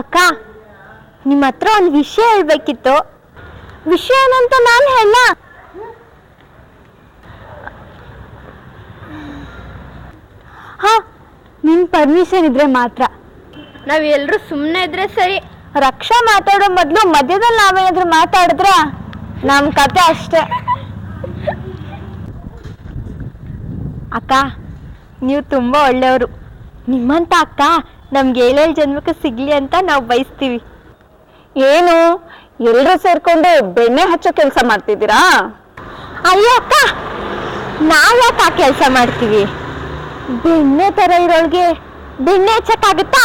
ಅಕ್ಕ ನಿಮ್ಮ ಹತ್ರ ಒಂದು ವಿಷಯ ಹೇಳ್ಬೇಕಿತ್ತು. ವಿಷಯ ಏನಂತ ನಾನು ಹೇಳ. ಹಾ ನಿನ್ ಪರ್ಮಿಷನ್ ಇದ್ರೆ ಮಾತ್ರ. ನಾವ್ ಎಲ್ರು ಸುಮ್ಮನೆ ಇದ್ರೆ ಸರಿ. ರಕ್ಷಾ ಮಾತಾಡೋ ಮೊದಲು ಮಧ್ಯದಲ್ಲಿ ನಾವೇನಾದ್ರೂ ಮಾತಾಡಿದ್ರ? ನಮ್ ಕತೆ ಅಷ್ಟೇ. ಅಕ್ಕ ನೀವು ತುಂಬಾ ಒಳ್ಳೆಯವರು. ನಿಮ್ಮಂತ ಅಕ್ಕ ನಮ್ಗೆ ಏಳೇಳು ಜನ್ಮಕ್ಕೆ ಸಿಗ್ಲಿ ಅಂತ ನಾವು ಬಯಸ್ತೀವಿ. ಏನು? ಎಲ್ಲರೂ ಸೇರ್ಕೊಂಡು ಬೆಣ್ಣೆ ಹಚ್ಚೋ ಕೆಲಸ ಮಾಡ್ತಿದ್ದೀರಾ? ಅಯ್ಯೋ ಅಕ್ಕ! ನಾವು ಯಾಕೆ ಆ ಕೆಲಸ ಮಾಡ್ತೀವಿ? ಬೆಣ್ಣೆ ತರ ಇರೋಳ್ಗೆ ಬೆಣ್ಣೆ ಹಚ್ಚಕ್ಕಾಗುತ್ತಾ?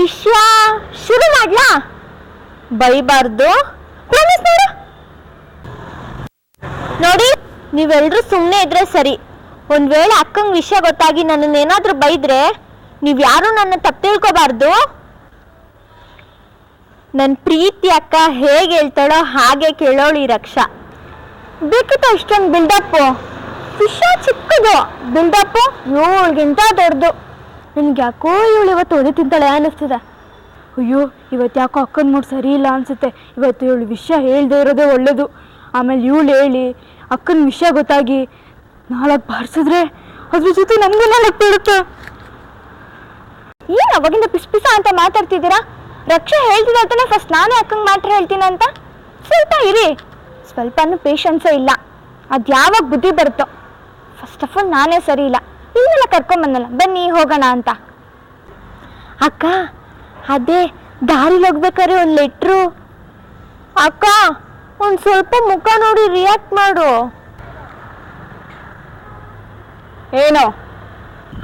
ವಿಷಯ ಶುರು ಮಾಡ್ಲಾ? ಬೈಬಾರ್ದು. ನೋಡಿ, ನೀವೆಲ್ರೂ ಸುಮ್ಮನೆ ಇದ್ರೆ ಸರಿ. ಒಂದ್ ವೇಳೆ ಅಕ್ಕಂಗ್ ವಿಷಯ ಗೊತ್ತಾಗಿ ನನ್ನನ್ನೇನಾದ್ರೂ ಬೈದ್ರೆ ನೀವ್ ಯಾರು ನನ್ನ ತಪ್ಪು ತಿಳ್ಕೊಬಾರ್ದು? ನನ್ ಪ್ರೀತಿ ಅಕ್ಕ ಹೇಗೆ ಹೇಳ್ತಾಳೋ ಹಾಗೆ ಕೇಳೋಳಿ ರಕ್ಷ ರಕ್ಷಾ. ಬೇಕಿತ್ತ ಇಷ್ಟೊಂದು ಬಿಲ್ಡಪ್ ವಿಷಯ ಚಿಕ್ಕದು. ಬಿಲ್ಡಪ್ ಇವಳಿಗಿಂತ ದೊಡ್ಡದು. ನಿನ್ಗೆ ಯಾಕೋ ಇವಳು ಇವತ್ತು ಒದೆ ತಿಂತಾಳೆ ಅನ್ನಿಸ್ತದೆ. ಅಯ್ಯೋ, ಇವತ್ತು ಯಾಕೋ ಅಕ್ಕನ ಮೂಡ್ ಸರಿ ಇಲ್ಲ ಅನ್ಸುತ್ತೆ. ಇವತ್ತು ಇವಳು ವಿಷಯ ಹೇಳ್ದೇ ಇರೋದೇ ಒಳ್ಳೇದು. ಆಮೇಲೆ ಇವಳು ಹೇಳಿ, ಅಕ್ಕನ ವಿಷಯ ಗೊತ್ತಾಗಿ ನಾಲ್ಕು ಬಾರಿಸಿದ್ರೆ ಅದ್ರ ಜೊತೆ ನನಗೂ ನಾಲ್ಕು ಬೀಳುತ್ತೆ ಏನು ಅವಾಗಿಂದ ಪಿಸ್ ಪಿಸ ಅಂತ ಮಾತಾಡ್ತಿದ್ದೀರಾ? ರಕ್ಷಾ ಹೇಳ್ತಿದ್ದಾನೆ ಫಸ್ಟ್ ನಾನೇ ಅಕ್ಕಂಗೆ ಮಾತ್ರ ಹೇಳ್ತೀನಿ ಅಂತ ಸ್ವಲ್ಪ ಇರಿ. ಸ್ವಲ್ಪನೂ ಪೇಷನ್ಸ್ ಇಲ್ಲ. ಅದು ಯಾವಾಗ ಬುದ್ಧಿ ಬರುತ್ತೋ? ಫಸ್ಟ್ ಆಫ್ ಆಲ್ ನಾನೇ ಸರಿ ಇಲ್ಲ. ನಿಮ್ಮೆಲ್ಲ ಕರ್ಕೊಂಬಂದಲ್ಲ. ಬನ್ನಿ ಹೋಗೋಣ ಅಂತ. ಅಕ್ಕ ಅದೇ ದಾರಿಲಿ ಹೋಗ್ಬೇಕಾದ್ರೆ ಒಂದು ಲೆಟ್ರು ಅಕ್ಕ ಒಂದು ಸ್ವಲ್ಪ ಮುಖ ನೋಡಿ ರಿಯಾಕ್ಟ್ ಮಾಡು. ಏನೋ?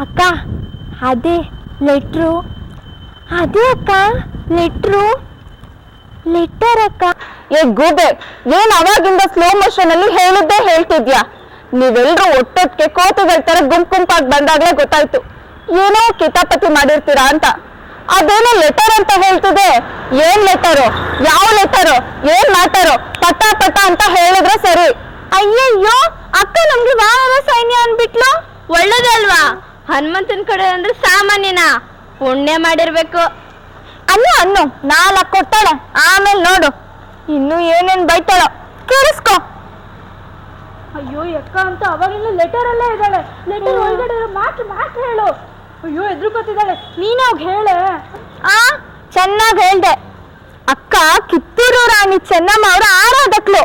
ಅಕ್ಕ ಅದೇ ಲೆಟ್ರು? ಅದೇ ಅಕ್ಕ ಲೆಟ್ರು. ಲೆಟರ್ ಅಕ್ಕ. ಏ ಗೂಬೆ ಏನ್ ಅವಾಗಿಂದ ಸ್ಲೋ ಮೋಷನ್ ಅಲ್ಲಿ ಹೇಳಿದ್ದೆ ಹೇಳ್ತಿದ್ಯಾ? ನೀವೆಲ್ರೂ ಒಟ್ಟೊಟ್ಟಿಗೆ ಕೋತಿಗಳ ತರ ಗುಂಪು ಗುಂಪಾಗಿ ಬಂದಾಗ್ಲೇ ಗೊತ್ತಾಯ್ತು. ಏನೋ ಕಿತಾಪತಿ ಮಾಡಿರ್ತೀರಾ ಅಂತ. ಅದೇನೋ ಲೆಟರ್ ಅಂತ ಹೇಳ್ತಿದೆ? ಏನ್ ಲೆಟರು? ಯಾವ ಲೆಟರು? ಏನ್ ಮಾತಾರೋ ಪಟ ಪಟ ಅಂತ ಹೇಳಿದ್ರೆ ಸರಿ. ಅಯ್ಯಯ್ಯೋ ಅಕ್ಕ ನಮ್ಗೆ ವಾರ ಸೈನ್ಯ ಅನ್ಬಿಟ್ಲು ಒಳ್ಳೇದಲ್ವಾ? ಹನುಮಂತನ ಕಡೆ ಅಂದ್ರೆ ಸಾಮಾನ್ಯನ? ಪುಣ್ಯ ಮಾಡಿರ್ಬೇಕು. ಅನ್ನು ಅನ್ನು ನಾಲ್ಕು ಕೊಟ್ಟಾಳೆ ಆಮೇಲೆ ನೋಡು. ಇನ್ನು ಏನೇನ್ ಬೈತಾಳೋ ಕೇಳಿಸ್ಕೊ. ಅಯ್ಯೋ ಎಕ್ಕ ಅಂತ ಅವಾಗಿಂದ ಲೆಟರ್ ಅಲ್ಲೇ ಇದ್ದಾಳೆ. ಲೆಟರ್ ಒಳಗಡೆ ಮಾತು ಮಾತು ಹೇಳು. ಅಯ್ಯೋ ಎದ್ರುಕೊತಿದ್ದಾಳೆ ನೀನೇ ಹೋಗಿ ಹೇಳೆ. ಆ ಚೆನ್ನಾಗ್ ಹೇಳ್ದೆ. ಅಕ್ಕ ಕಿತ್ತೂರು ರಾಣಿ ಚೆನ್ನಮ್ಮ ಅವರ ಆರಾಧಕ್ಳು.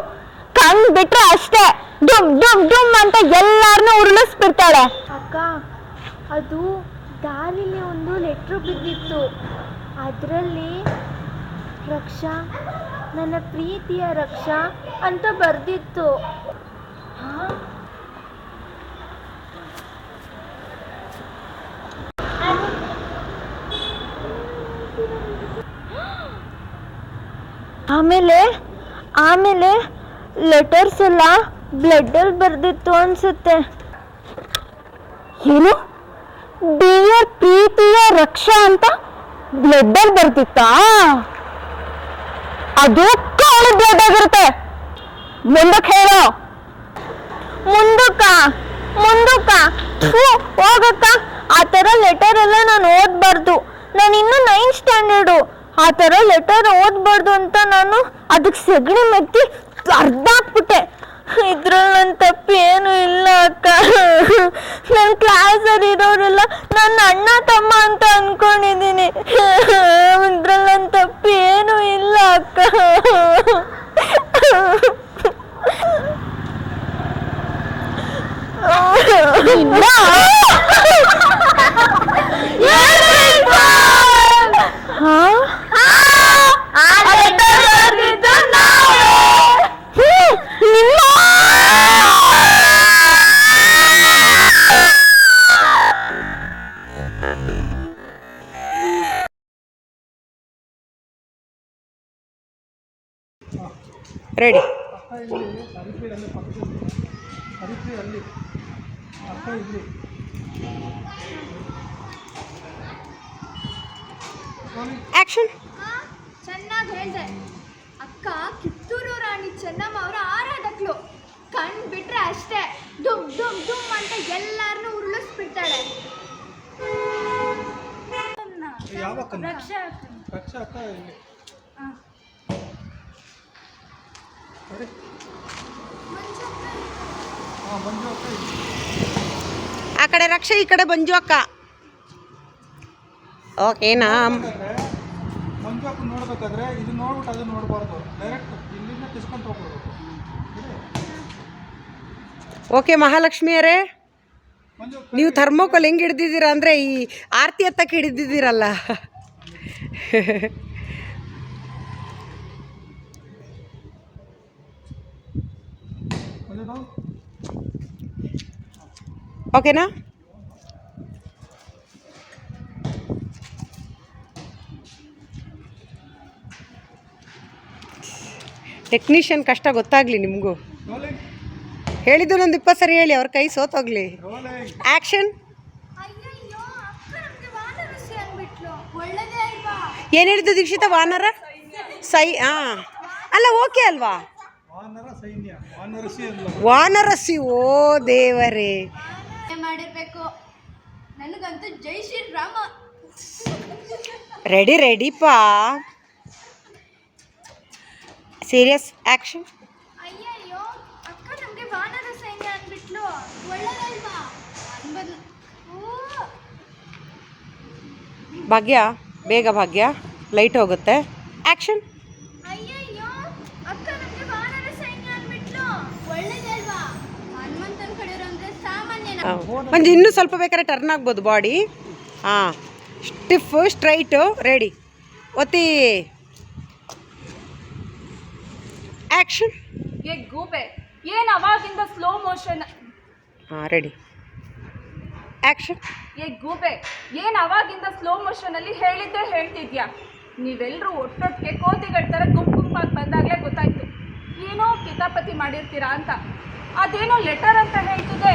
ಕಣ್ ಬಿಟ್ರೆ ಅಷ್ಟೇ. ಡುಮ್ ಡುಮ್ ಡುಮ್ ಅಂತ ಎಲ್ಲಾರನ್ನೂ ಉರುಳಿಸ್ಬಿಡ್ತಾಳೆ. ಅಕ್ಕ ಅದು ದಾರಿಲಿ ಒಂದು ಲೆಟ್ರ್ ಬಿದ್ದಿತ್ತು. ಅದರಲ್ಲಿ ರಕ್ಷಾ, ನನ್ನ ಪ್ರೀತಿಯ ರಕ್ಷಾ ಅಂತ ಬರ್ದಿತ್ತು. ಆಮೇಲೆ ಆಮೇಲೆ ಲೆಟರ್ಸ್ ಎಲ್ಲ ಬ್ಲಡ್ಡಲ್ಲಿ ಬರ್ದಿತ್ತು ಅನ್ಸುತ್ತೆ. ಏನು? ಡಿಯರ್ ಪ್ರೀತಿಯ ರಕ್ಷಾ ಅಂತ ಬ್ಲಡ್ಡಲ್ಲಿ ಬರ್ತಿತ್ತಾ ಅದು ಕಾಳು ಬ್ಲಡ್ ಆಗಿರುತ್ತೆ. ಮುಂದಕ್ಕೆ ಹೇಳೋ. ಮುಂದಕ್ಕ ಮುಂದಕ್ಕ. ಹೋಗಕ್ಕ. ಆ ಥರ ಲೆಟರ್ ಎಲ್ಲ ನಾನು ಓದಬಾರ್ದು. ನಾನು ಇನ್ನೂ ನೈನ್ ಸ್ಟ್ಯಾಂಡರ್ಡು ಆ ಥರ ಲೆಟರ್ ಓದಬಾರ್ದು ಅಂತ ನಾನು ಅದಕ್ಕೆ ಸೆಗಣಿ ಮೆತ್ತಿ ಅರ್ಧ ಹಾಕ್ಬಿಟ್ಟೆ ಇದ್ರಲ್ಲಿ ನನ್ನ ತಪ್ಪು ಏನು ಇಲ್ಲ ಅಕ್ಕ. ನನ್ನ ಕ್ಲಾಸಲ್ಲಿ ರೆಡಿ ಆಕ್ಷನ್ ಚೆನ್ನಾಗಿ ಹೇಳ್ದೆ. ಅಕ್ಕ ಕಿತ್ತೂರು ರಾಣಿ ಚೆನ್ನಮ್ಮ ಅವರ ಆರಾಧಕ್ಳು. ಕಣ್ ಬಿಟ್ರೆ ಅಷ್ಟೇ. ದುಮ್ ದುಮ್ ದುಮ್ ಅಂತ ಎಲ್ಲಾರನ್ನೂ ಉರುಳಿಸ್ಬಿಡ್ತಾಳೆ ರಕ್ಷಾ ಅಕ್ಕ. ರಕ್ಷಾ ಅಕ್ಕ ಆ ಕಡೆ ರಕ್ಷೆ ಈ ಕಡೆ ಬಂಜು ಅಕ್ಕ. ಓಕೆನಾ ಮಂಜು ಅಕ್ಕ ನೋಡ್ಬೇಕಾದ್ರೆ ಇದು ನೋಡ್ಬಿಟ್ಟು ಅದು ನೋಡಬಾರ್ದು. ಡೈರೆಕ್ಟ್ ಇಲ್ಲಿಂದ ಕಿಸ್ಕೊಂತ ಹೋಗ್ಬಿಡ್ಬೇಕು ಓಕೆ ಮಹಾಲಕ್ಷ್ಮಿಯರೇ ನೀವು ಥರ್ಮೋಕೋಲ್ ಹೆಂಗೆ ಹಿಡ್ದಿದ್ದೀರಾ ಅಂದರೆ ಈ ಆರತಿ ಹತ್ತಕ್ಕೆ ಹಿಡಿದಿದ್ದೀರಲ್ಲ. ಓಕೆನಾ? ಟೆಕ್ನಿಷಿಯನ್ ಕಷ್ಟ ಗೊತ್ತಾಗಲಿ ನಿಮಗೂ. ಹೇಳಿದ್ದು ಒಂದು ಇಪ್ಪತ್ತು ಸರಿ ಹೇಳಿ ಅವ್ರ ಕೈ ಸೋತೋಗ್ಲಿ. ಆ್ಯಕ್ಷನ್ ಅಯ್ಯಯ್ಯೋ ಅಕ್ಕ ನಮ್ಗೆ ವಾನರಸಿ ಅಂದ್ಬಿಟ್ಲು. ಒಳ್ಳೇದೇ ಅಲ್ವಾ? ಏನು ಹೇಳಿದ್ದು ದೀಕ್ಷಿತ ವಾನರ? ಸೈ ಹಾಂ ಅಲ್ಲ ಓಕೆ ಅಲ್ವಾ? ವಾನರಸಿ ಓ ದೇವರೇ. ಮಾಡಿರ್ಬೇಕು. ನನಗಂತೂ ಜೈ ಶ್ರೀರಾಮ. ರೆಡಿ ರೆಡಿ ಪಾ. ಸೀರಿಯಸ್ ಆಕ್ಷನ್ ಅಯ್ಯಯ್ಯೋ ಅಕ್ಕ ನಮ್ಗೆ ವಾನರ ಸೈನ್ಯ ಅಂದ್ಬಿಟ್ಲು. ಒಳ್ಳೇದಲ್ವಾ? ಅನ್ಬದ್ ಓ ಭಾಗ್ಯ ಬೇಗ ಭಾಗ್ಯ. ಲೈಟ್ ಹೋಗುತ್ತೆ. ಆ್ಯಕ್ಷನ್ ಅಯ್ಯಯ್ಯೋ ಅಕ್ಕ ನಮ್ಗೆ ವಾನರ ಸೈನ್ಯ ಅಂದ್ಬಿಟ್ಲು ಒಳ್ಳೇದಲ್ವಾ ಹನುಮಂತನ ಕಡೆ ಅಂದ್ರೆ ಒಂದು ಇನ್ನೂ ಸ್ವಲ್ಪ ಬೇಕಾದ್ರೆ ಟರ್ನ್ ಆಗ್ಬೋದು ಬಾಡಿ ಹಾಂ. ಸ್ಟಿಫ್ ಸ್ಟ್ರೈಟು ರೆಡಿ ಒತ್ತಿ. ಆ್ಯಕ್ಷನ್ ಗೂಬೆ ಏನು ಅವಾಗಿಂದ ಸ್ಲೋ ಮೋಷನ್ ಹಾಂ ರೆಡಿ ಆ್ಯಕ್ಷನ್ ಏ ಗೂಬೆ ಏನು ಅವಾಗಿಂದ ಸ್ಲೋ ಮೋಷನಲ್ಲಿ ಹೇಳಿದ್ದೆ ಹೇಳ್ತಿದ್ಯಾ? ನೀವೆಲ್ಲರೂ ಒಟ್ಟೊಟ್ಟಿಗೆ ಕೋತಿಗಳ ಥರ ಗುಂಪು ಗುಂಪಾಗಿ ಬಂದಾಗಲೇ ಗೊತ್ತಾಯ್ತು. ಏನೋ ಕಿತಾಪತಿ ಮಾಡಿರ್ತೀರಾ ಅಂತ. ಅದೇನೋ ಲೆಟರ್ ಅಂತ ಹೇಳ್ತಿದೆ?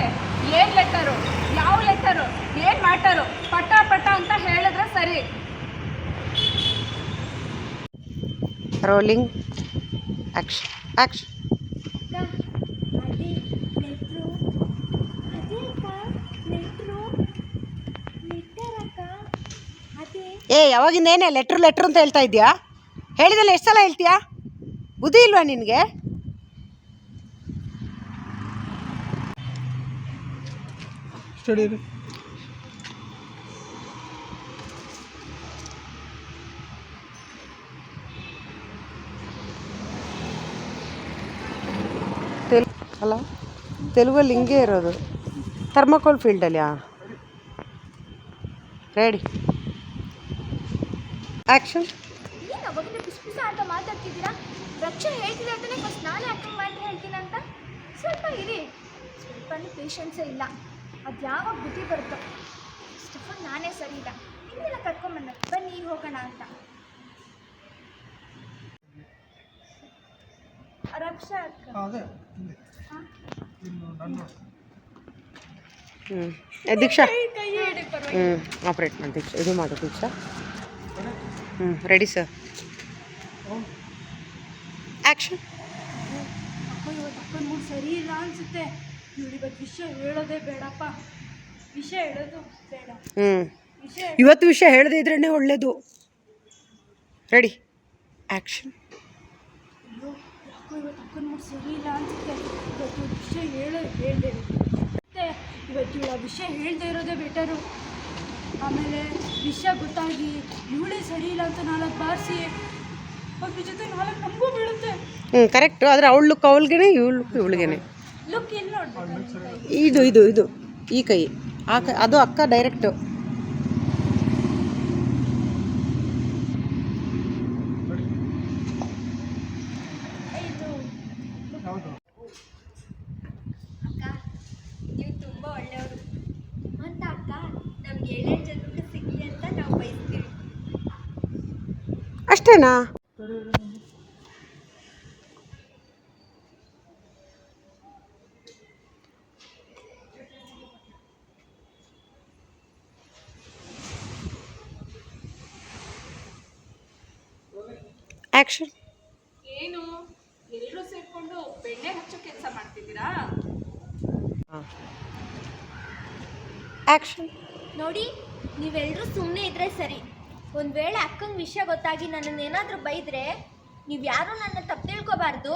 ಏನ್ ಲೆಟರು ಯಾವ ಲೆಟರು ಏನ್ ಮ್ಯಾಟರು ಪಟ ಪಟ ಅಂತ ಹೇಳಿದ್ರೆ ಸರಿ. ರೋಲಿಂಗ್ ಆಕ್ಷನ್ ಆಕ್ಷನ್ ಅದೇ ಲೆಟ್ರು ಅದೇ ಅಕ್ಕ ಲೆಟ್ರು ಲೆಟರ್ ಅಕ್ಕ ಅದೇ. ಏ ಯಾವಾಗಿಂದ ಏನೇ ಲೆಟ್ರ್ ಲೆಟ್ರ್ ಅಂತ ಹೇಳ್ತಾ ಇದೆಯಾ ಹೇಳಿದಲ್ಲ ಎಷ್ಟು ಸಲ ಹೇಳ್ತೀಯಾ? ಬುದ್ಧಿ ಇಲ್ವಾ ನಿನಗೆ? ಸ್ಟಡಿ ರೀ ತೆಲ್ ಅಲ್ಲ? ತೆಲುಗಲ್ಲಿ ಹಿಂಗೆ ಇರೋದು. ಥರ್ಮಕೋಲ್ ಫೀಲ್ಡಲ್ಲಿ ರೆಡಿ ಆ್ಯಕ್ಷನ್ ಏನು ಅವಾಗಿಂದ ಪಿಸ್ ಪಿಸ ಅಂತ ಮಾತಾಡ್ತಿದ್ದೀರಾ? ರಕ್ಷಣೆ ಹೇಳ್ತಿದ್ರೆ ಅಂತಾನೆ ಫಸ್ಟ್ ನಾನೇ ಮಾಡಿ ಹೇಳ್ತೀನಿ ಅಂತ? ಸ್ವಲ್ಪ ಇರಿ. ಸ್ವಲ್ಪನೂ ಪೇಷನ್ಸೇ ಇಲ್ಲ. ಅದು ಯಾವಾಗ ಬುದ್ಧಿ ಬರುತ್ತೋ. ಸ್ಟಿಫನ್ ನಾನೇ ಸರಿ ಇಲ್ಲ. ಹಿಂದೆಲ್ಲ ಕರ್ಕೊಂಬಂದ ಬನ್ನಿ ಹೋಗೋಣ ಅಂತ. ರಕ್ಷಾ ಅಕ್ಕ. ಹ್ಞೂ ದೀಕ್ಷಾ. ಹ್ಞೂ ಆಪ್ರೇಟ್ ಮಾಡಿ ದೀಕ್ಷಾ. ಇದು ಮಾಡು ದೀಕ್ಷಾ. ಹ್ಞೂ ರೆಡಿ ಸರ್. ಆ್ಯಕ್ಷನ್. ಅಪ್ಪ ಇವತ್ತು ಅಪ್ಪನ ಸರಿ ಇಲ್ಲ ಅನ್ಸುತ್ತೆ. ಇವ್ರು ಇವತ್ತು ವಿಷಯ ಹೇಳೋದೇ ಬೇಡಪ್ಪ. ವಿಷಯ ಹೇಳೋದು ಬೇಡ. ಹ್ಞೂ ವಿಷಯ ಇವತ್ತು ವಿಷಯ ಹೇಳದೇ ಇದ್ರೇ ಒಳ್ಳೇದು. ರೆಡಿ. ಆ್ಯಕ್ಷನ್ ಅಯ್ಯೋ ಯಾಕೋ ಇವತ್ತು ಅಕ್ಕನ ಮೂಡ್ ಸರಿ ಇಲ್ಲ ಅನ್ಸುತ್ತೆ. ಇವತ್ತು ವಿಷಯ ಹೇಳೋ ಹೇಳ್ದೆ ಮತ್ತೆ ಇವತ್ತು ಇವಳು ವಿಷಯ ಹೇಳ್ದೇ ಇರೋದೇ ಬೆಟರು. ಆಮೇಲೆ ವಿಷಯ ಗೊತ್ತಾಗಿ ಇವಳೇ ಸರಿ ಇಲ್ಲ ಅಂತ ನಾಲ್ಕು ಬಾರಿಸಿ. ಅದ್ರ ಜೊತೆ ನಾಲ್ಕು ನಮಗೂ ಬೀಳುತ್ತೆ. ಹ್ಞೂ ಕರೆಕ್ಟು. ಆದರೆ ಅವಳು ಲುಕ್ ಅವಳಿಗೇನೆ ಇವಳು ಇವಳಿಗೇನೆ. ಇದು ಇದು ಇದು ಈ ಕೈ. ಆ ಕೈ ಅದು ಅಕ್ಕ ಡೈರೆಕ್ಟು ಇದು ಆ್ಯಕ್ಷನ್ ಏನು? ಎಲ್ಲರೂ ಸೇರ್ಕೊಂಡು ಬೆಣ್ಣೆ ಹಚ್ಚೋ ಕೆಲಸ ಮಾಡ್ತಿದ್ದೀರಾ? ಆ್ಯಕ್ಷನ್ ನೋಡಿ ನೀವೆಲ್ಲರೂ ಸುಮ್ಮನೆ ಇದ್ರೆ ಸರಿ. ಒಂದು ವೇಳೆ ಅಕ್ಕಂಗೆ ವಿಷಯ ಗೊತ್ತಾಗಿ ನನ್ನನ್ನು ಏನಾದರೂ ಬೈದ್ರೆ ನೀವು ಯಾರೂ ನನ್ನ ತಪ್ಪು ತಿಳ್ಕೊಬಾರ್ದು.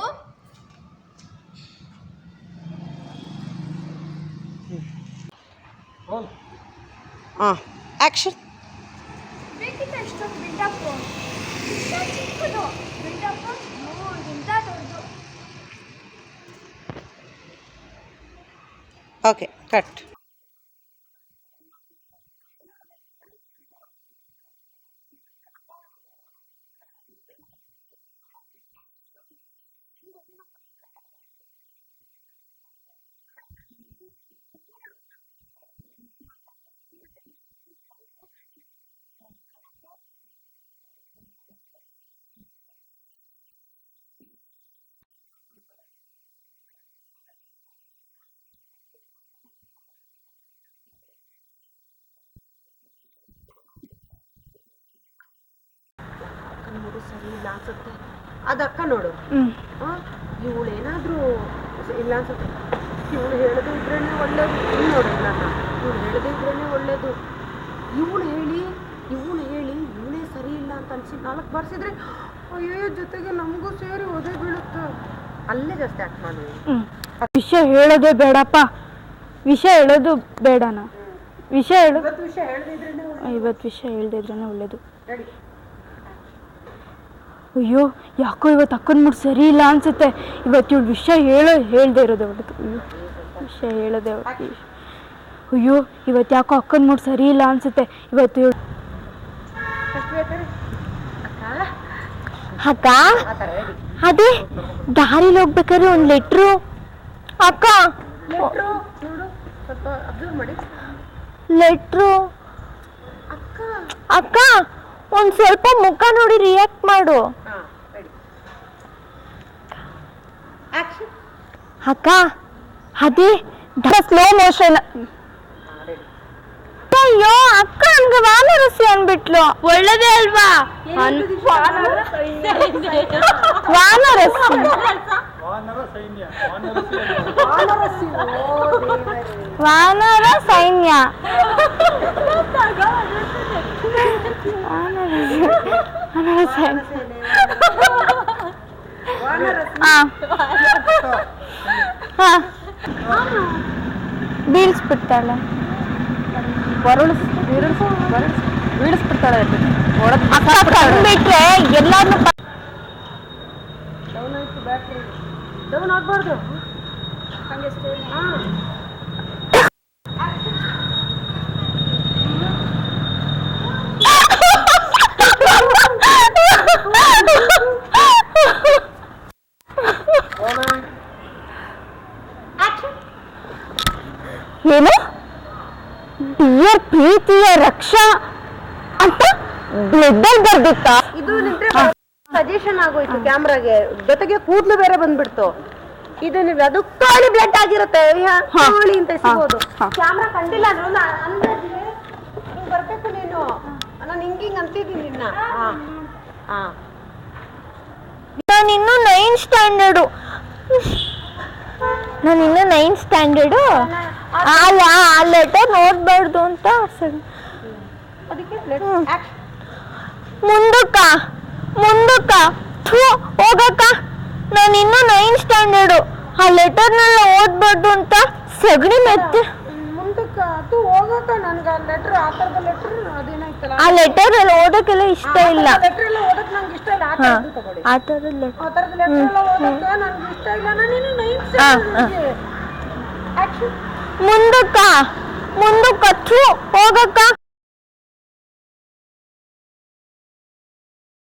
ಹಾಂ. ಆ್ಯಕ್ಷನ್ ಬೇಕಿತ್ತು ಅಷ್ಟೊಂದು ಬಿಲ್ಡಪ್ಪು ಚಿಕ್ಕದು ಬಿಲ್ಡಪ್ಪು ಇಂಥ ದೊಡ್ಡದು ಓಕೆ ಕಟ್ ನೋಡು ಸರಿ ಇಲ್ಲ ಅನ್ಸುತ್ತೆ. ಅದು ಅಕ್ಕ ನೋಡು. ಇವಳು ಏನಾದರೂ ಇಲ್ಲ ಅನ್ಸುತ್ತೆ. ಇವಳು ಹೇಳದೇ ಇದ್ರೇನೆ ಒಳ್ಳೇದು. ಇಲ್ಲಿ ನೋಡು ನನ್ನ. ಇವಳು ಹೇಳದೇ ಇದ್ರೇನೆ ಒಳ್ಳೇದು. ಇವಳು ಹೇಳಿ ಇವಳು ಹೇಳಿ ಇವಳೇ ಸರಿ ಇಲ್ಲ ಅಂತ ಅನ್ಸಿ ನಾಲ್ಕು ಬರ್ಸಿದ್ರೆ ಅಯ್ಯೋ ಜೊತೆಗೆ ನಮಗೂ ಸೇರಿ ಒದೆ ಬೀಳುತ್ತೆ. ಅಲ್ಲೇ ಜಾಸ್ತಿ ಆಕ್ಟ್ ಮಾಡಿ ವಿಷಯ ಹೇಳೋದೇ ಬೇಡಪ್ಪ. ವಿಷಯ ಹೇಳೋದು ಬೇಡನಾ? ವಿಷಯ ಹೇಳು ಇವತ್ತು ವಿಷಯ ಹೇಳದಿದ್ರೇನೆ ಒಳ್ಳೇದು. ಅಯ್ಯೋ ಯಾಕೋ ಇವತ್ತು ಅಕ್ಕನ ಮೂಡ್ ಸರಿ ಇಲ್ಲ ಅನ್ಸುತ್ತೆ. ಇವತ್ತು ಇವಳು ವಿಷಯ ಹೇಳೋ ಹೇಳ್ದೆ ಇರೋದು ಒಳ್ಳೇದು ಅಯ್ಯೋ ವಿಷಯ ಹೇಳೋದೇ ಒಳ್ಳೇದು. ಅಯ್ಯೋ ಇವತ್ತು ಯಾಕೋ ಅಕ್ಕನ ಮೂಡ್ ಸರಿ ಇಲ್ಲ ಅನ್ಸುತ್ತೆ. ಇವತ್ತು ಇವಳು ಅಕ್ಕ? ಅದೇ ದಾರಿಲಿ ಹೋಗ್ಬೇಕಾದ್ರೆ ಒಂದು ಲೆಟ್ರು ಅಕ್ಕ? ನೋಡು ಸ್ವಲ್ಪ ಅಬ್ಸರ್ವ್ ಮಾಡಿ. ಲೆಟ್ರು ಅಕ್ಕ? ಒಂದ್ ಸ್ವಲ್ಪ ಮುಖ ನೋಡಿ ರಿಯಾಕ್ಟ್ ಮಾಡು ಹಾಂ ರೆಡಿ ಆ್ಯಕ್ಷನ್ ಅಕ್ಕ ಅದೇ ಸ್ಲೋ ಮೋಷನ್ ಅಯ್ಯೋ ಅಕ್ಕ ನನ್ಗೆ ವಾನರಸಿ ಅನ್ಬಿಟ್ಲು ಒಳ್ಳೇದೇ ಅಲ್ವಾ ವಾನರಸಿ ವಾನರ ಸೈನ್ಯ ವಾನರ ಸೈನ್ಯ ವಾನರ ಸೈನ್ಯ ವಾನರಸಿ ವಾನರ ಸೈನ್ಯ ಹಾ ಹಾ ಬೀಳ್ಸ್ಬಿಡ್ತಾಳೆ ಬರುಳಿಸ್ ಬೀಳಿಸ್ಬಿಡ್ತಾಳೆ ಅಕ್ಕ ಕಂಡ್ಬಿಟ್ರೆ ಎಲ್ಲಾದ್ರೂ ಡೌನ್ ಆಯ್ತು ಬ್ಯಾಟ್ರಿ ಡೌನ್ ಆಗಬಾರ್ದು ಹಂಗೆ ಸ್ಟೇ ಹಾಂ ಏನು ಡಿಯರ್ ಪ್ರೀತಿಯ ರಕ್ಷಾ ಅಂತ ಬ್ಲಡ್ ಬರ್ದಿತ್ತ? ಇದು ನಿದ್ರೆ ಸಜೆಷನ್ ಆಗೋಯ್ತು ಕ್ಯಾಮ್ರಾಗೆ. ಜೊತೆಗೆ ಕೂದಲು ಬೇರೆ ಬಂದ್ಬಿಡ್ತು. ಇದು ನೀವು ಅದು ಕೋಳಿ ಬ್ಲಡ್ ಆಗಿರುತ್ತೆ. ಕೋಳಿ ಅಂತ ಸಿಗೋದು ಕ್ಯಾಮ್ರಾ ಕಂಡಿಲ್ಲ ಅಂದ್ರೆ ಒಂದು ಅಂದಾಜಿಗೆ ಹಿಂಗ್ ಬರ್ಬೇಕು ನೀನು. ನಾನು ಹಿಂಗ್ ಹಿಂಗ್ ಅಂತಿದ್ದೀನಿ ನಿನ್ನ. ಹಾ. ಹಾ. ನಾನು ಇನ್ನೂ ನೈನ್ ಸ್ಟ್ಯಾಂಡರ್ಡು. ನಾನು ಇನ್ನು ನೈನ್ ಸ್ಟ್ಯಾಂಡರ್ಡು ಅಲ್ಲ ಆ ಲೆಟರ್ ನೋಡ್ಬಾರ್ದು ಅಂತ ಮುಂದಕ್ಕ ಮುಂದಕ್ಕ. ಥೂ ಹೋಗಕ್ಕ. ನಾನು ಇನ್ನೂ ನೈನ್ ಸ್ಟ್ಯಾಂಡರ್ಡು ಆ ಲೆಟರ್ನೆಲ್ಲ ಓದ್ಬಾರ್ದು ಅಂತ ಸಗಣಿ ಮೆತ್ತೆ. ಹೋಗಕ್ಕ ನನ್ಗೆ ಆ ಲೆಟ್ರ್ ಆ ಥರದ ಲೆಟ್ರ್ ಅದೇನಾಯ್ತಲ್ಲ? ಆ ಲೆಟರ್ ಎಲ್ಲ ಓದಕ್ಕೆಲ್ಲ ಇಷ್ಟ ಇಲ್ಲ. ಲೆಟ್ರ್ ಎಲ್ಲ ಓದಕ್ ನಂಗೆ ಇಷ್ಟ ಇಲ್ಲ. ಆ ಥರದ್ದು ತಗೊಳ್ಳಿ. ಆ ಥರದ ಲೆಟರ್ ಆ ಥರದ ಲೆಟ್ರ್ ಎಲ್ಲ ಓದಕ್ಕೆ ನಂಗೆ ಇಷ್ಟ ಇಲ್ಲ. ನಾನು ಇನ್ನು ನೈನ್ತ್. ಆಕ್ಷನ್ ಮುಂದಕ್ಕ ಮುಂದಕ್ಕ ಥೂ ಹೋಗಕ್ಕ.